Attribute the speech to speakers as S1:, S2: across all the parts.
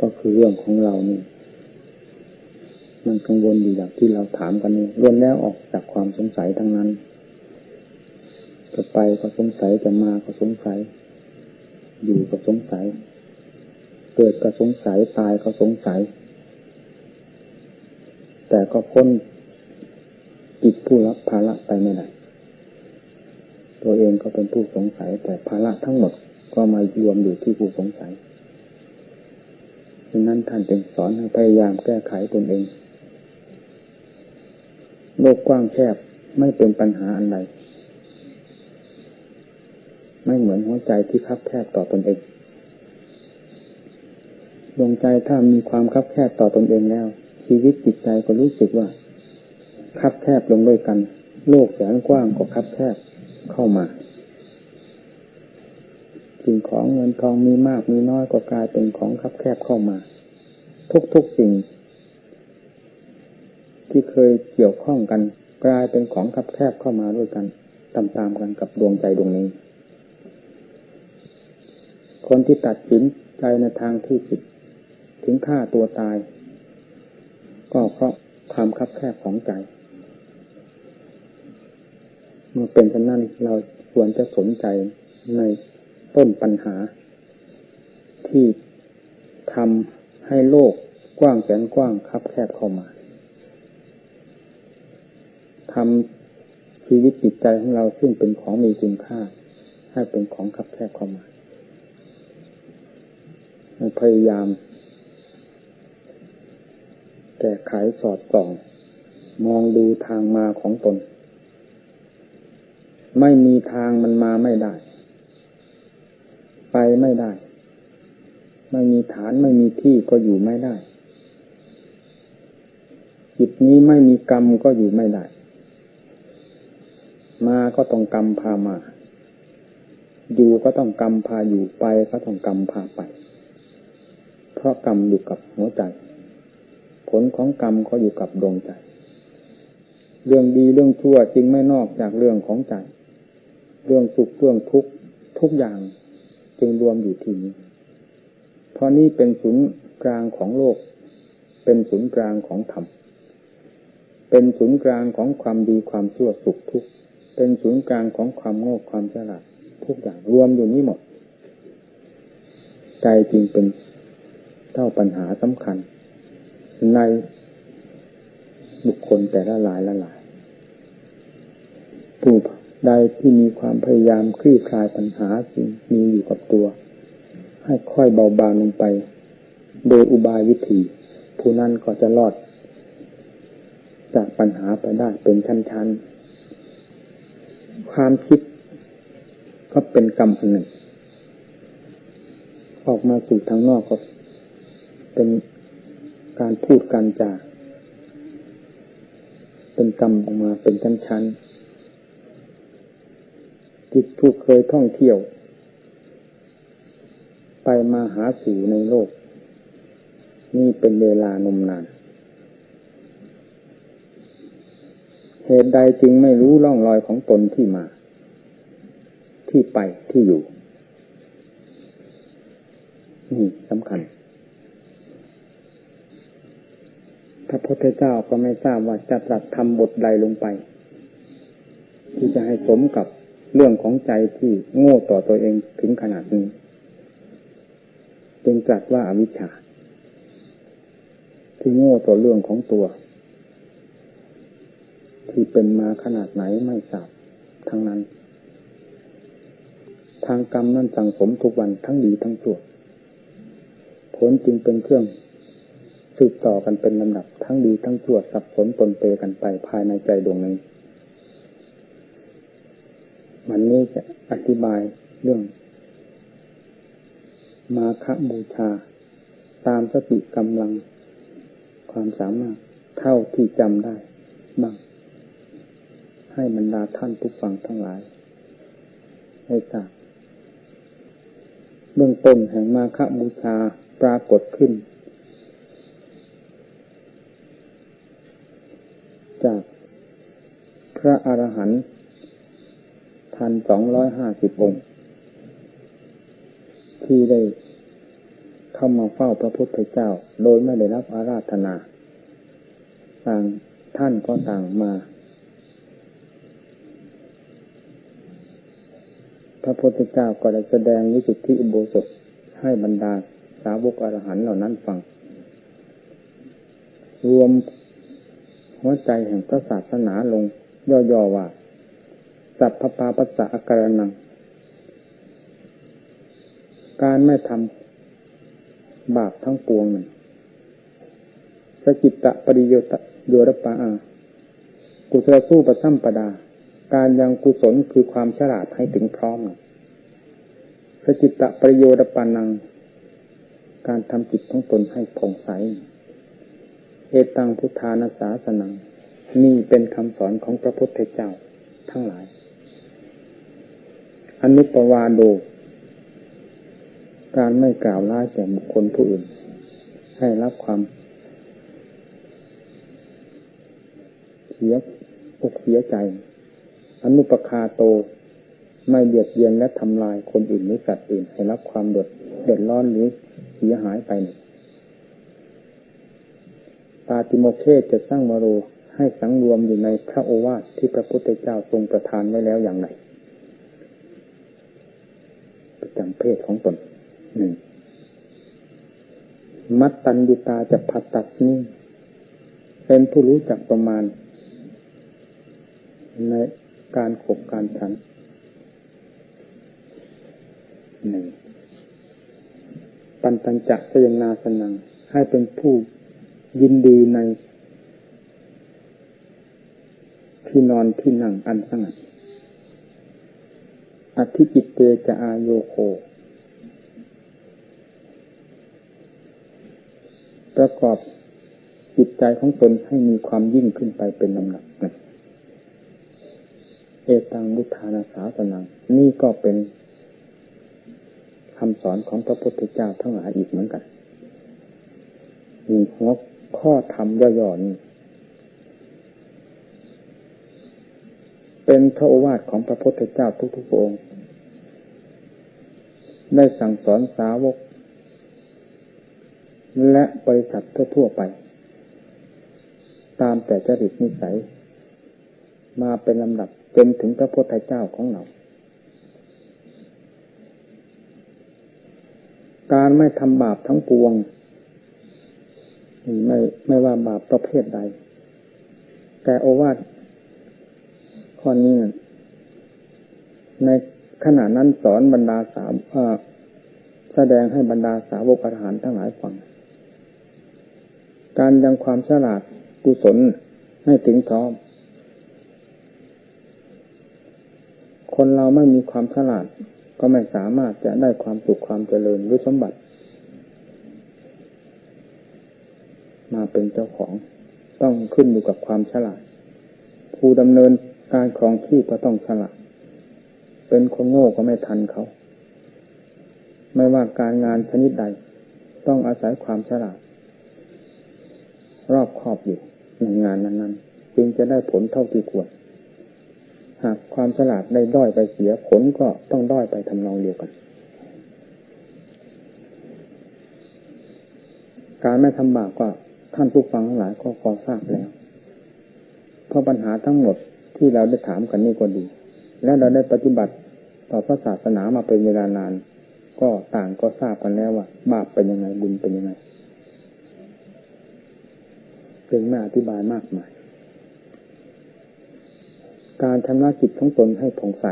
S1: ก็คือเรื่องของเรานี่มันกังวลอยู่อย่างที่เราถามกันนี่ล้วนแล้วออกจากความสงสัยทั้งนั้น จะไปก็สงสัยจะมาก็สงสัย อยู่ก็สงสัย เกิดก็สงสัยตายก็สงสัย แต่ก็พ้นจิตผู้รับภาระไปไม่ได้ตัวเองก็เป็นผู้สงสัย แต่ภาระทั้งหมดก็มารวมอยู่ที่ผู้สงสัย ดังนั้นท่านจึงสอนให้พยายามแก้ไขตนเอง โลกกว้างแคบไม่เป็นปัญหาอันใดไม่เหมือนหัวใจที่คับแคบต่อตนเอง ดวงใจถ้ามีความคับแคบต่อตนเองแล้ว ชีวิตจิตใจก็รู้สึกว่า คับแคบลงด้วยกัน โลกแสนกว้างก็คับแคบเข้ามา สิ่งของเงินทองมีมากมีน้อยก็กลายเป็นของคับแคบเข้ามา ทุกๆสิ่ง ที่เคยเกี่ยวข้องกัน กลายเป็นของคับแคบเข้ามาด้วยกันตามๆกันกับดวงใจดวงนี้ คนที่ตัดสินใจในทางที่ผิดถึงฆ่าตัวตาย ก็เพราะความคับแคบของใจเมื่อเป็นเช่นนั้นเราควรจะสนใจใน ต้นปัญหา ที่ทำให้โลกกว้างแสนกว้างคับแคบเข้ามาทำชีวิตจิตใจของเราซึ่งเป็นของมีคุณค่า ให้เป็นของคับแคบเข้ามาพยายามแก้ไขสอดส่อง มองดูทางมาของตน ไม่มีทางมันมาไม่ได้ ไปไม่ได้ ไม่มีฐานไม่มีที่ก็อยู่ไม่ได้ จิตนี้ไม่มีกรรมก็อยู่ไม่ได้ มาก็ต้องกรรมพามา อยู่ก็ต้องกรรมพาอยู่ไปก็ต้องกรรมพาไป เพราะกรรมอยู่กับหัวใจ ผลของกรรมก็อยู่กับดวงใจ เรื่องดีเรื่องชั่วจึงไม่นอกจากเรื่องของใจ เรื่องสุขเรื่องทุกข์ทุกอย่าง จึงรวมอยู่ที่นี้ เพราะนี้เป็นศูนย์กลางของโลก เป็นศูนย์กลางของธรรม เป็นศูนย์กลางของความดีความชั่วสุขทุกข์เป็นศูนย์กลางของความโง่ความฉลาดทุกอย่างรวมอยู่นี้หมด ใจจริงเป็นเท่าปัญหาสำคัญ ในบุคคลแต่ละหลายละหลายผู้ ใดที่มีความพยายามคลี่คลายปัญหาสิ่งมีอยู่กับตัว ให้ค่อยเบาบางลงไป โดยอุบายวิธีผู้นั้นก็จะรอด จากปัญหาไปได้เป็นชั้นๆ ความคิดก็เป็นกรรมอันหนึ่ง ออกมาสู่ทางนอกก็เป็นการพูดการจาเป็นกรรมออกมาเป็นชั้นๆ จิตผู้เคยท่องเที่ยว ไปมาหาสู่ในโลก นี่เป็นเวลานมนาน เหตุใดจึงไม่รู้ร่องรอยของตนที่มา ที่ไปที่อยู่ นี่สำคัญพระพุทธเจ้าก็ไม่ทราบว่าจะตรัสทำบทใดลงไป ที่จะให้สมกับ เรื่องของใจที่โง่ต่อตัวเองถึงขนาดนี้ จึงตรัสว่าอาวิชชา ที่โง่ต่อเรื่องของตัว ที่เป็นมาขนาดไหนไม่ทราบทั้งนั้น ทางกรรมนั่นสั่งสมทุกวันทั้งดีทั้งชั่วผลจึงเป็นเครื่องสืบต่อกันเป็นลำดับทั้งดีทั้งชั่วสับสนปนเปกันไปภายในใจดวงนี้ วันนี้จะอธิบายเรื่อง มาคบูชา ตามสติกำลัง ความสามารถเท่าที่จำได้บ้าง ให้บรรดาท่านผู้ฟังทั้งหลาย ให้ทราบเบื้องต้นแห่งมาคบูชาปรากฏขึ้น จากพระอรหันต์ พันสองร้อยห้าสิบองค์ ที่ได้เข้ามาเฝ้าพระพุทธเจ้า โดยไม่ได้รับอาราธนาต่างท่านก็ต่างมา พระพุทธเจ้าก็ได้แสดงนิสุทธิอุโบสถให้บรรดาสาวกอรหันเหล่านั้นฟัง รวมหัวใจแห่งพระศาสนาลงย่อๆว่า สัพพปาปัสสะอาการนัง การไม่ทำบาปทั้งปวงนั้นสกิตตะปริโยตะโยรปะอา กุศลสู้ประสัมปดา การยังกุศลคือความฉลาดให้ถึงพร้อม สจิตตะประโยชน์ปานัง การทำจิตของตนให้ผ่องใส เอตังพุทธานาสาสนังนี่เป็นคำสอนของพระพุทธเจ้าทั้งหลาย อนุปวาโด การไม่กล่าวร้ายแก่บุคคลผู้อื่น ให้รับความเสียอกเสียใจ อนุปคาโต ไม่เบียดเบียนและทำลายคนอื่นหรือสัตว์อื่น ให้รับความเดือดเดือดร้อนหรือเสียหายไปปาติโมเคสจะสร้างมโรให้สังรวมอยู่ในพระโอวาทที่พระพุทธเจ้าทรงประทานไว้แล้วอย่างไร ประจำเพ ศของตนหนึ่งมัตตัญญุตาจะพัดตัดนี่เป็นผู้รู้จักประมาณ ในการขบการฉันหนึ่งปันตัญจะสยนาสนัง ให้เป็นผู้ยินดีในที่นอนที่นั่งอันสงัดอธิจิตเตจะอาโยโค ประกอบจิตใจของตนให้มีความยิ่งขึ้นไปเป็นลำดับนะเอตังบุทานาสาสนังนี่ก็เป็นคำสอนของพระพุทธเจ้าทั้งหลายอีกเหมือนกัน มีหัวข้อธรรมย่อๆนี้เป็นพระโอวาทของพระพุทธเจ้าทุกๆองค์ ได้สั่งสอนสาวก และบริษัททั่ว ๆ ไป ตามแต่จริตนิสัย มาเป็นลำดับจนถึงพระพุทธเจ้าของเรา การไม่ทำบาปทั้งปวงไม่ไม่ว่าบาปประเภทใด แต่โอวาทข้อนี้ในขณะนั้นสอนบรรดาสาวแสดงให้บรรดาสาวกอรหันทั้งหลายฟัง การยังความฉลาดกุศลให้ถึงพร้อม คนเราไม่มีความฉลาด ก็ไม่สามารถจะได้ความสุขความเจริญหรือสมบัติ มาเป็นเจ้าของต้องขึ้นอยู่กับความฉลาด ผู้ดำเนินการครองที่ก็ต้องฉลาด เป็นคนโง่ก็ไม่ทันเขา ไม่ว่าการงานชนิดใด ต้องอาศัยความฉลาด รอบครอบอยู่ในงานนั้นๆจึงจะได้ผลเท่าที่ควร หากความฉลาดได้ด้อยไปเสียผลก็ต้องด้อยไปทำนองเดียวกัน การไม่ทำบาปก็ท่านผู้ฟังทั้งหลายก็พอทราบแล้ว เพราะปัญหาทั้งหมดที่เราได้ถามกันนี่ก็ดี และเราได้ปฏิบัติต่อพระศาสนามาเป็นเวลานาน ก็ต่างก็ทราบกันแล้วว่า บาปเป็นยังไงบุญเป็นยังไง เป็นไม่อธิบายมากมาย การชำระจิตของตนให้ผ่องใส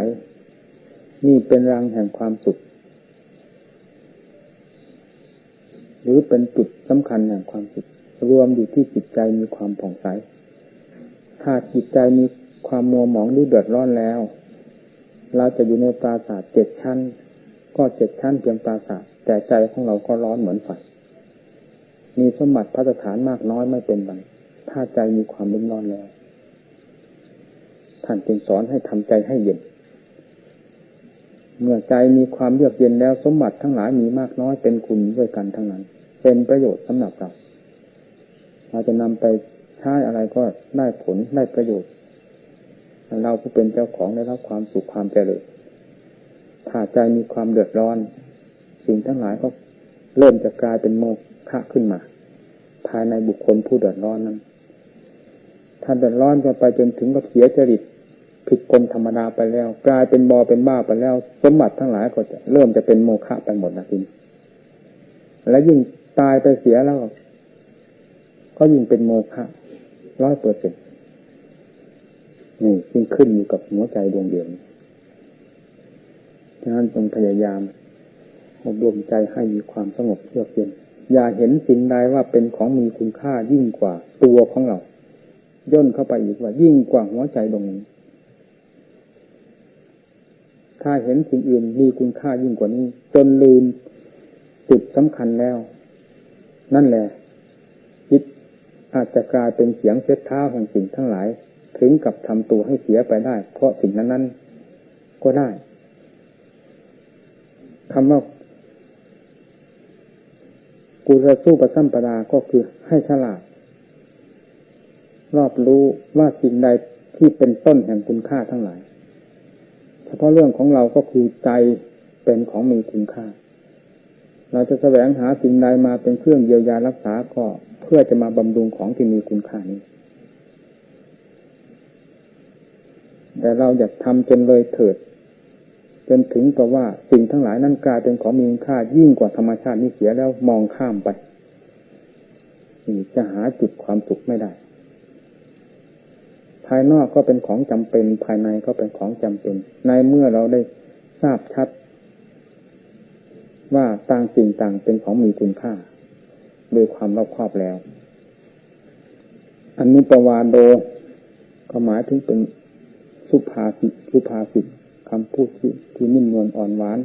S1: นี่เป็นรังแห่งความสุข หรือเป็นจุดสำคัญแห่งความสุข รวมอยู่ที่จิตใจมีความผ่องใส ถ้าจิตใจมีความมัวหมองหรือเดือดร้อนแล้ว เราจะอยู่ในปราสาทเจ็ดชั้น ก็เจ็ดชั้นเพียงปราสาทแต่ใจของเราก็ร้อนเหมือนไฟ มีสมบัติพระสถานมากน้อยไม่เป็นไรถ้าใจมีความรุ่มร้อนแล้ว ท่านจึงสอนให้ทำใจให้เย็น เมื่อใจมีความเยือกเย็นแล้วสมบัติทั้งหลายมีมากน้อยเป็นคุณด้วยกันทั้งนั้น เป็นประโยชน์สำหรับเราเราจะนำไปใช้อะไรก็ได้ผลได้ประโยชน์เราผู้เป็นเจ้าของได้รับความสุขความเจริญถ้าใจมีความเดือดร้อน สิ่งทั้งหลายก็ เริ่มจะกลายเป็นโมฆะขึ้นมา ภายในบุคคลผู้เดือดร้อนนั้นถ้าเดือดร้อนจะไปจนถึงกับเสียจริตผิดคนธรรมดาไปแล้ว กลายเป็นบอเป็นบ้าไปแล้ว สมบัติทั้งหลายก็จะเริ่มจะเป็นโมฆะไปหมดนะทีนี้และยิ่งตายไปเสียแล้ว ก็ยิ่งเป็นโมฆะร้อยเปอร์เซ็นต์นี่ยิ่งขึ้นอยู่กับหัวใจดวงเดียวฉะนั้นจงพยายาม อบรมใจให้มีความสงบเยือกเย็น อย่าเห็นสิ่งใดว่าเป็นของมีคุณค่ายิ่งกว่าตัวของเรา ย่นเข้าไปอีกว่ายิ่งกว่าหัวใจดวงนี้ ถ้าเห็นสิ่งอื่นมีคุณค่ายิ่งกว่านี้ จนลืมจุดสำคัญแล้ว นั่นแหละคิดอาจจะกลายเป็นเสียงเซ็ตเท้าแห่งสิ่งทั้งหลาย ถึงกับทำตัวให้เสียไปได้ เพราะสิ่งนั้นนั้นก็ได้คำว่า กูจะสู้ประสัมปดาก็คือให้ฉลาด รอบรู้ว่าสิ่งใดที่เป็นต้นแห่งคุณค่าทั้งหลาย เฉพาะเรื่องของเราก็คือใจเป็นของมีคุณค่า เราจะแสวงหาสิ่งใดมาเป็นเครื่องเยียวยารักษาก็เพื่อจะมาบำรุงของที่มีคุณค่านี้ แต่เราอยากทำจนเลยเถิด จนถึงกับว่าสิ่งทั้งหลายนั้นกลายเป็นของมีคุณค่ายิ่งกว่าธรรมชาตินี้เสียแล้วมองข้ามไปจะหาจุดความสุขไม่ได้ ภายนอกก็เป็นของจำเป็น ภายในก็เป็นของจำเป็น ในเมื่อเราได้ทราบชัด ว่าต่างสิ่งต่างเป็นของมีคุณค่าโดยความรอบครอบแล้วอนนี้ปวาโดก็หมายถึงเป็นสุภาษิสุภาษิต คำพูดที่ที่นิ่มนวลอ่อนหวาน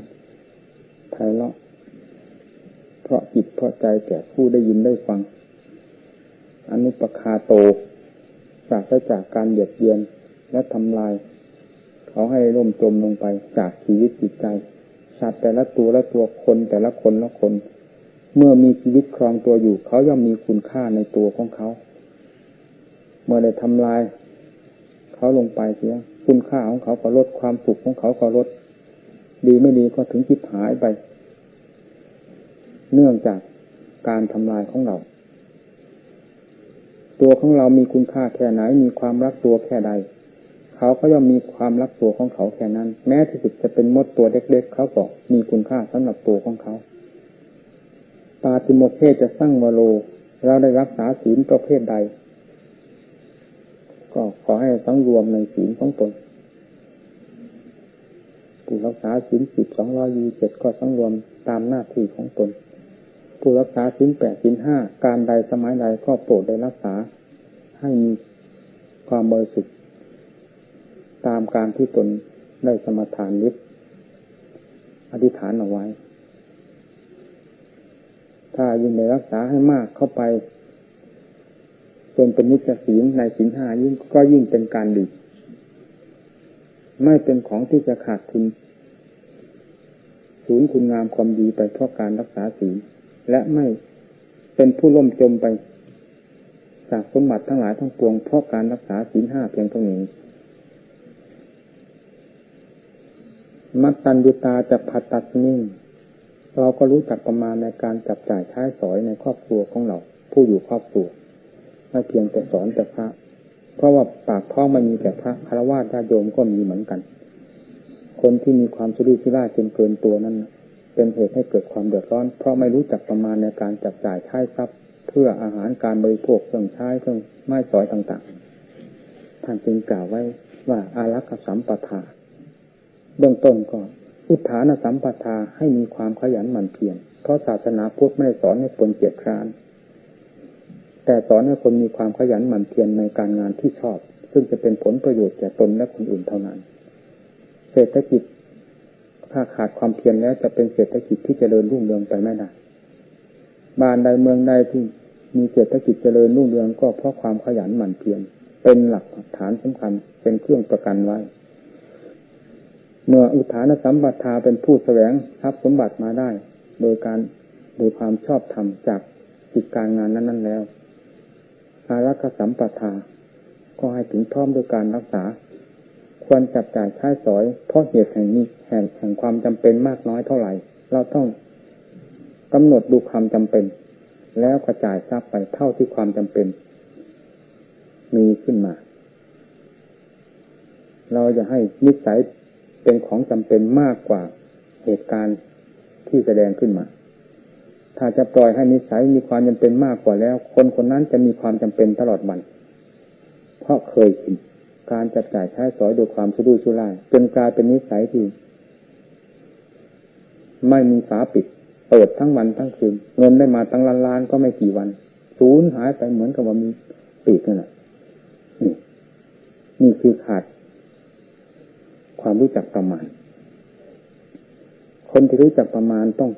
S1: ไพเราะเพราะจิตเพราะใจแก่ผู้ได้ยินได้ฟัง อนุปคาโตจากได้จากการเบียดเบียนและทำลาย เขาให้ร่มจมลงไปจากชีวิตจิตใจสัตว์แต่ละตัวละตัวคนแต่ละคนละคน เมื่อมีชีวิตครองตัวอยู่ เขาย่อมมีคุณค่าในตัวของเขา เมื่อได้ทำลาย เขาลงไปเสีย คุณค่าของเขาก็ลดความสุขของเขาก็ลด ดีไม่ดีก็ถึงคิดหายไป เนื่องจากการทำลายของเรา ตัวของเรามีคุณค่าแค่ไหนมีความรักตัวแค่ใด เขาก็ย่อมมีความรักตัวของเขาแค่นั้น แม้ที่สุดจะเป็นมดตัวเล็ก ๆ เขาก็มีคุณค่าสำหรับตัวของเขาปาติโมเคจะสร้างวโลเราได้รักษาศีลประเภทใด ก็ขอให้สังรวมในศีลของตนผู้รักษาศีลสิบสองร้อยี่เจ็ดก็สังรวมตามหน้าที่ของตน ผู้รักษาศีลแปดศีลห้าการใดสมัยใดก็โปรดได้รักษา ให้มีความบริสุทธิ์ตามการที่ตนได้สมทานนิดอธิษฐานเอาไว้ ถ้ายิ่งในรักษาให้มากเข้าไป จนเป็นนิจศีลในศีลห้ายิ่งก็ยิ่งเป็นการดี ไม่เป็นของที่จะขาดคุณศูนย์คุณงามความดีไปเพราะการรักษาศีลและไม่เป็นผู้ล่มจมไป จากสมบัติทั้งหลายทั้งปวงเพราะการรักษาศีลห้าเพียงเท่านี้มัตตัญญูตาจะผัดตัดนิ่ง เราก็รู้จักประมาณในการจับจ่ายใช้สอยในครอบครัวของเรา ผู้อยู่ครอบครัว ไม่เพียงแต่สอนแต่พระ เพราะว่าปากท้องไม่มีแต่พระคารวะญาโยมก็มีเหมือนกัน คนที่มีความสุรุ่ยสุร่ายจนเกินตัวนั้น เป็นเหตุให้เกิดความเดือดร้อน เพราะไม่รู้จักประมาณในการจับจ่ายใช้ทรัพย์ เพื่ออาหารการบริโภคเครื่องใช้เครื่องไม้สอยต่างๆ ท่านจึงกล่าวไว้ว่าอารักษสัมปทา เบื้องต้นก็อุทานสัมปทาให้มีความขยันหมั่นเพียรเพราะศาสนาพุทธไม่ได้สอนให้คนเกียจคร้าน แต่สอนให้คนมีความขยันหมั่นเพียรในการงานที่ชอบ ซึ่งจะเป็นผลประโยชน์แก่ตนและคนอื่นเท่านั้น เศรษฐกิจถ้าขาดความเพียรแล้วจะเป็นเศรษฐกิจที่จเจริญรุ่งเรืองไปไม่ได้บ้านใดเมืองใดที่มีเศรษฐกิจเจริญรุ่งเรืองก็เพราะความขยันหมั่นเพียรเป็นหลักฐานสำคัญเป็นเครื่องประกันไว้ เมื่ออุทานสัมปทาเป็นผู้แสวงทรัพย์สมบัติมาได้ โดยการโดยความชอบธรรมจากกิจการงานนั้น ๆ แล้วารักษสัมปทา ก็ให้ถึงพร้อมด้วยการรักษา ควรจับจ่ายใช้สอย เพราะเหตุแห่งนี้แห่งแห่งความจำเป็นมากน้อยเท่าไหร่ เราต้องกำหนดดูความจำเป็น แล้วกระจายทรัพย์ไปเท่าที่ความจำเป็น มีขึ้นมา เราจะให้นิสัยเป็นของจำเป็นมากกว่าเหตุการณ์ที่แสดงขึ้นมา ถ้าจะปล่อยให้นิสัยมีความจำเป็นมากกว่าแล้ว คนคนนั้นจะมีความจำเป็นตลอดวัน เพราะเคยชินการจับจ่ายใช้สอยโดยความสุรุ่ยสุร่ายจนกลายเป็นนิสัยที่ ไม่มีฝาปิด เปิดทั้งวันทั้งคืนเงินได้มาตั้งล้านล้านก็ไม่กี่วันสูญหายไปเหมือนกับว่ามีปีกนั่นแหละนี่นี่คือขาด ความรู้จักประมาณ คนที่รู้จักประมาณต้อง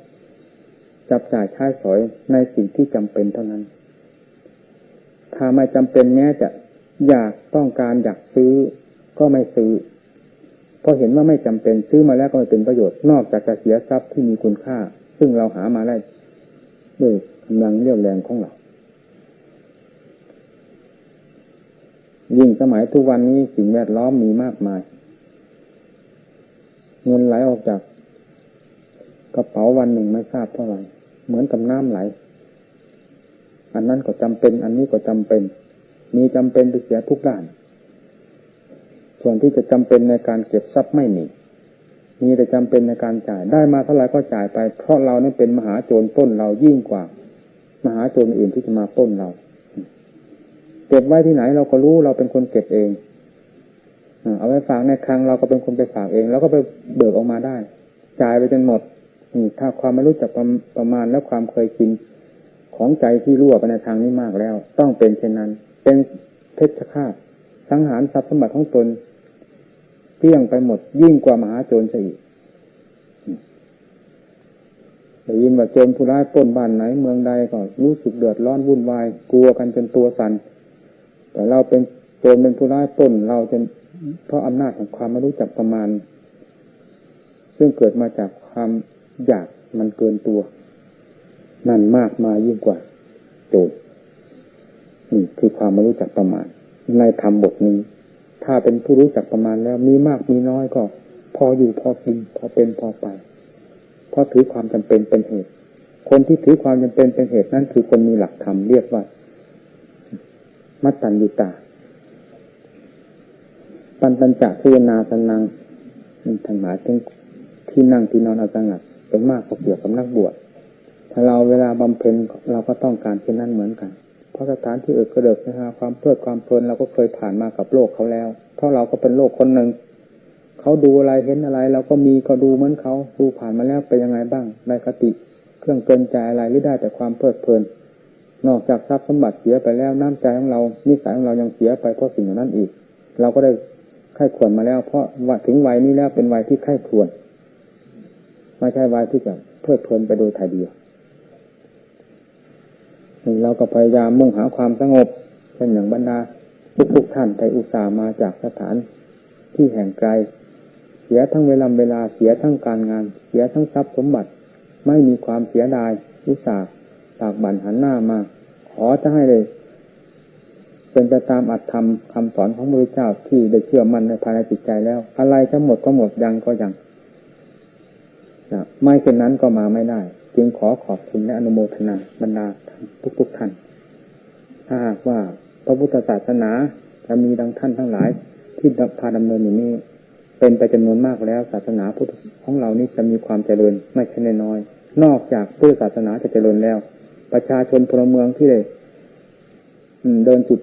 S1: จับจ่ายใช้สอยในสิ่งที่จำเป็นเท่านั้น ถ้าไม่จำเป็นแม้จะอยากต้องการอยากซื้อก็ไม่ซื้อ เพราะเห็นว่าไม่จำเป็นซื้อมาแล้วก็ไม่เป็นประโยชน์นอกจากจะเสียทรัพย์ที่มีคุณค่า ซึ่งเราหามาได้ด้วยกำลังเรียวแรงของเรา ยิ่งสมัยทุกวันนี้สิ่งแวดล้อมมีมากมาย เงินไหลออกจาก กระเป๋าวันหนึ่งไม่ทราบเท่าไหร่ เหมือนกับน้ำไหล อันนั้นก็จำเป็น อันนี้ก็จำเป็น มีจำเป็นไปเสียทุกด้าน ส่วนที่จะจำเป็นในการเก็บทรัพย์ไม่มี มีแต่จำเป็นในการจ่าย ได้มาเท่าไหร่ก็จ่ายไป เพราะเรานี่เป็นมหาโจรต้นเรายิ่งกว่า มหาโจรอื่นที่จะมาต้นเรา เก็บไว้ที่ไหนเราก็รู้เราเป็นคนเก็บเองเอาไว้ฝากในคลังเราก็เป็นคนไปฝากเอง แล้วก็ไปเบิกออกมาได้ จ่ายไปจนหมด นี่ถ้าความไม่รู้จักประประมาณและความเคยชินของใจที่รั่วไปในทางนี้มากแล้ว ต้องเป็นเช่นนั้น เป็นเพชฌฆาตสังหารทรัพย์สมบัติของตนเพี้ยงไปหมดยิ่งกว่ามหาโจรซะอีกได้ยินว่าโจรผู้ร้ายปล้นบ้านไหนเมืองใดก็รู้สึกเดือดร้อนวุ่นวายกลัวกันจนตัวสัน่นแต่เราเป็นโจรเป็นผู้ร้ายปล้นเราจนเพราะอำนาจของความไม่รู้จักประมาณ ซึ่งเกิดมาจากความ อยากมันเกินตัว นั่นมากมายิ่งกว่า โจทย์นี่คือความไม่รู้จักประมาณ ในธรรมบทนี้ ถ้าเป็นผู้รู้จักประมาณแล้วมีมากมีน้อยก็ พออยู่พอกินพอเป็นพอไปเพราะถือความจำเป็นเป็นเหตุ คนที่ถือความจำเป็นเป็นเหตุนั่นคือคนมีหลักธรรมเรียกว่ามัตตัญญูตา ปันตัญจะชยนาสนังมันทางหมายถึงที่นั่งที่นอนอาสงัด เป็นมากก็เกี่ยวกับนักบวชถ้าเราเวลาบำเพ็ญเราก็ต้องการเช่นนั้นเหมือนกัน เพราะสถานที่เอิกกระเดิกนะฮะความเพลิดความเพลินเราก็เคยผ่านมากับโลกเขาแล้ว เพราะเราก็เป็นโลกคนหนึ่งเขาดูอะไรเห็นอะไรเราก็มีก็ดูเหมือนเขาดูผ่านมาแล้วเป็นยังไงบ้างในคติ เครื่องเกินใจอะไรหรือได้แต่ความเพลิดเพลิน นอกจากทรัพย์สมบัติเสียไปแล้วน้ำใจของเรานิสัยของเรายังเสียไปเพราะสิ่งเหล่านั้นอีก เราก็ได้ไข้ควรมาแล้ว เพราะว่าถึงวัยนี้แล้วเป็นวัยที่ไข้ควร ไม่ใช่วัยที่จะเพลิดเพลินไปโดยถ่ายเดียวเราก็พยายามมุ่งหาความสงบเช่นอย่างบรรดาทุกๆท่านไทยอุตส่าห์มาจากสถานที่แห่งไกล เสียทั้งเวลาเวลาเสียทั้งการงาน เสียทั้งทรัพย์สมบัติ ไม่มีความเสียดายอุตส่าห์ปากบันหันหน้ามา ขอจะให้เลยเป็นไปตามอัตธรรมคำสอนของพระพุทธเจ้าที่ได้เชื่อมั่นในภายในจิตใจแล้ว อะไรจะหมดก็หมดยังก็ยัง ไม่เช่นนั้นก็มาไม่ได้ จึงขอขอบคุณและอนุโมทนาบรรดาทุกๆท่าน ถ้าหากว่าพระพุทธศาสนาจะมีดังท่านทั้งหลาย ที่พาดำเนินอย่างนี้ เป็นไปจำนวนมากแล้ว ศาสนาพุทธของเรานี้จะมีความเจริญไม่ใช่น้อย นอกจากพุทธศาสนาจะเจริญแล้ว ประชาชนพลเมืองที่ได้เดินจุด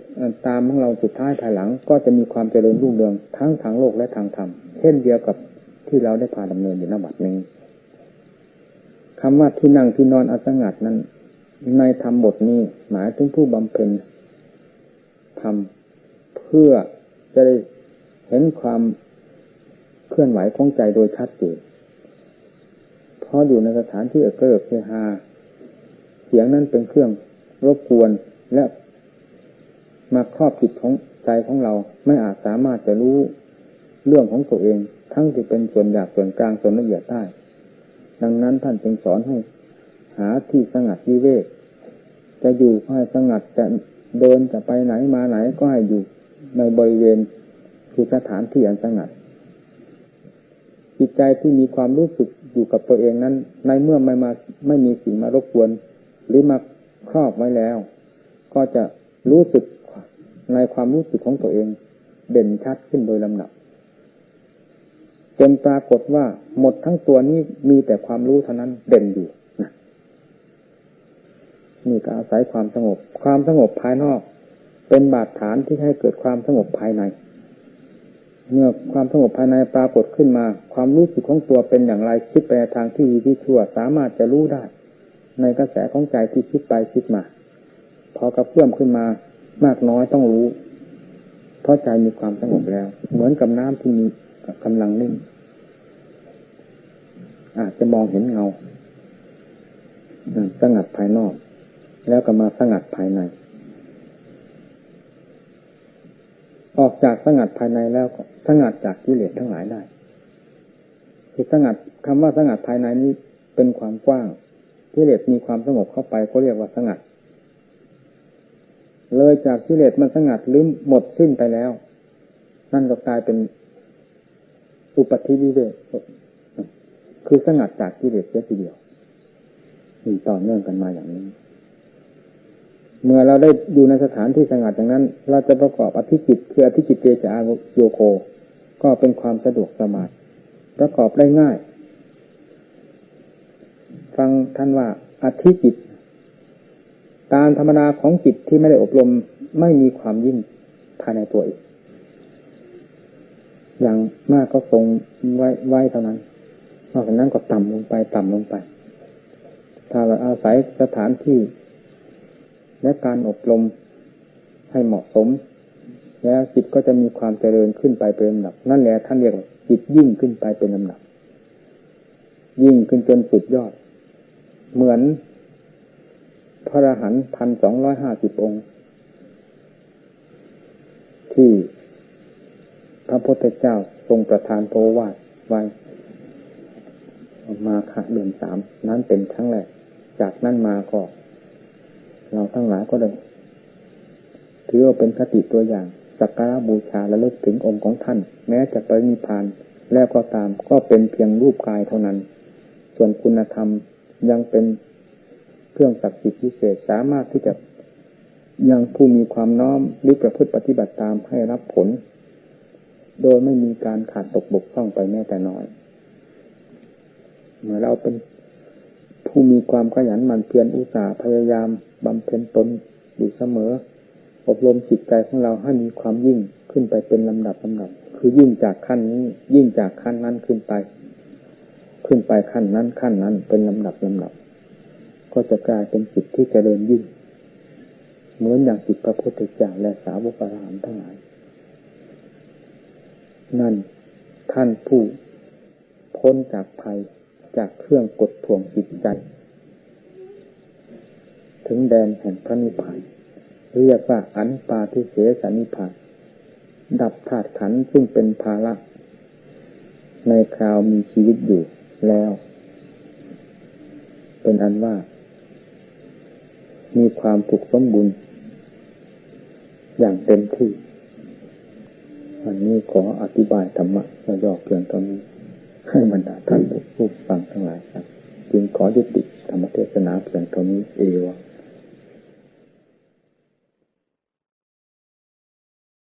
S1: ตามของเราสุดท้ายภายหลัง ก็จะมีความเจริญรุ่งเรืองทั้งทางโลกและทางธรรม เช่นเดียวกับที่เราได้พาดำเนินอยู่ณบัดนี้ คำว่าที่นั่งที่นอนอัสงัดนั้น ในธรรมบทนี้หมายถึงผู้บำเพ็ญทำเพื่อจะได้เห็นความเคลื่อนไหวของใจโดยชัดเจนเพราะอยู่ในสถานที่เอกเกิดเฮฮาเสียงนั้นเป็นเครื่องรบกวนและมาครอบจิตของใจของเราไม่อาจสามารถจะรู้เรื่องของตัวเอง ทั้งที่เป็นส่วนหยาบส่วนกลางส่วนละเอียดได้ ดังนั้นท่านจึงสอนให้ หาที่สงัดวิเวก จะอยู่ให้สงัดจะเดินจะไปไหนมาไหนก็ให้อยู่ในบริเวณคือสถานที่อันสงัด จิตใจที่มีความรู้สึกอยู่กับตัวเองนั้น ในเมื่อไม่มาไม่มีสิ่งมารบกวน หรือมาครอบไว้แล้ว ก็จะรู้สึกในความรู้สึกของตัวเอง เด่นชัดขึ้นโดยลำดับ จนปรากฏว่าหมดทั้งตัวนี้มีแต่ความรู้เท่านั้นเด่นอยู่นะนี่ก็อาศัยความสงบ ความสงบภายนอก เป็นบาดฐานที่ให้เกิดความสงบภายใน เมื่อความสงบภายในปรากฏขึ้นมา ความรู้สึกของตัวเป็นอย่างไรคิดไปทางที่ดีที่ชั่วสามารถจะรู้ได้ ในกระแสของใจที่คิดไปคิดมา พอกระเพื่อมขึ้นมามากน้อยต้องรู้ เพราะใจมีความสงบแล้ว เหมือนกับน้ำที่มี กำลังนิ่ง อาจจะมองเห็นเงาสงัดภายนอก แล้วก็มาสงัดภายใน ออกจากสงัดภายในแล้วก็สงัดจากกิเลสทั้งหลายได้คือสงัดคำว่าสงัดภายในนี้เป็นความกว้างกิเลสมีความสงบเข้าไปก็เรียกว่าสงัด เลยจากกิเลสมันสงัดลืมหมดสิ้นไปแล้ว นั่นก็กลายเป็น อุปธิวิเวกคือสงัดจากกิเลสเสียทีเดียวมีต่อเนื่องกันมาอย่างนี้ เมื่อเราได้อยู่ในสถานที่สงัดอย่างนั้น เราจะประกอบอธิจิตคืออธิจิตเตจาโยโค ก็เป็นความสะดวกสมาธิประกอบได้ง่าย ฟังท่านว่าอธิจิต ตามธรรมดาของจิตที่ไม่ได้อบรมไม่มีความยิ่งภายในตัวเอีก อย่างมากก็ทรงไว้ไว้เท่านั้นนอกจากนั้นก็ต่ำลงไปต่ำลงไป ถ้าเราอาศัยสถานที่ และการอบรมให้เหมาะสม แล้วจิตก็จะมีความเจริญขึ้นไปเป็นลำดับ นั่นแหละท่านเรียกว่าจิตยิ่งขึ้นไปเป็นลำดับ ยิ่งขึ้นจนสุดยอด เหมือนพระอรหันต์พันสองร้อยห้าสิบองค์ ที่ พระพุทธเจ้าทรงประทานโพวาทไว้มาค่ะเดือนสามนั้นเป็นครั้งแรกจากนั้นมาก็เราทั้งหลายก็เลยถือว่าเป็นคติตัวอย่าง สักการะบูชาและลึกถึงองค์ของท่าน แม้จะปรินิพานแล้วก็ตามก็เป็นเพียงรูปกายเท่านั้น ส่วนคุณธรรมยังเป็นเครื่องศักดิ์สิทธิ์พิเศษสามารถที่จะยังผู้มีความน้อมหรือประพฤติปฏิบัติตามให้รับผล โดยไม่มีการขาดตกบกพร่องไปแม้แต่น้อย เมื่อเราเป็นผู้มีความขยันหมั่นเพียรอุตสาห์พยายามบำเพ็ญตนอยู่เสมอ อบรมจิตใจของเราให้มีความยิ่งขึ้นไปเป็นลำดับลำดับ คือยิ่งจากขั้นนี้ ยิ่งจากขั้นนั้นขึ้นไป ขึ้นไปขั้นนั้นขั้นนั้นเป็นลำดับลำดับ ก็จะกลายเป็นจิตที่จเจริญยิ่ง เหมือนอย่างจิตพระพุทธเจ้าและสาวกอรหันต์ทั้งหลาย นั่นท่านผู้พ้นจากภัยจากเครื่องกดท่วงจิตใจ ถึงแดนแห่งพระนิพพานเรียกว่าอันปาทิเสสนิพพานดับธาตุขันซึ่งเป็นภาระในคราวมีชีวิตอยู่แล้ว เป็นอันว่า มีความถูกสมบูรณ์อย่างเต็มที่ วันนี้ขออธิบายธรรมะย่อเพียงเท่านี้ให้บรรดาท่านผู้ฟังทั้งหลายครับ จึงขอยุติธรรมเทศนาเพียงเท่านี้เอวะ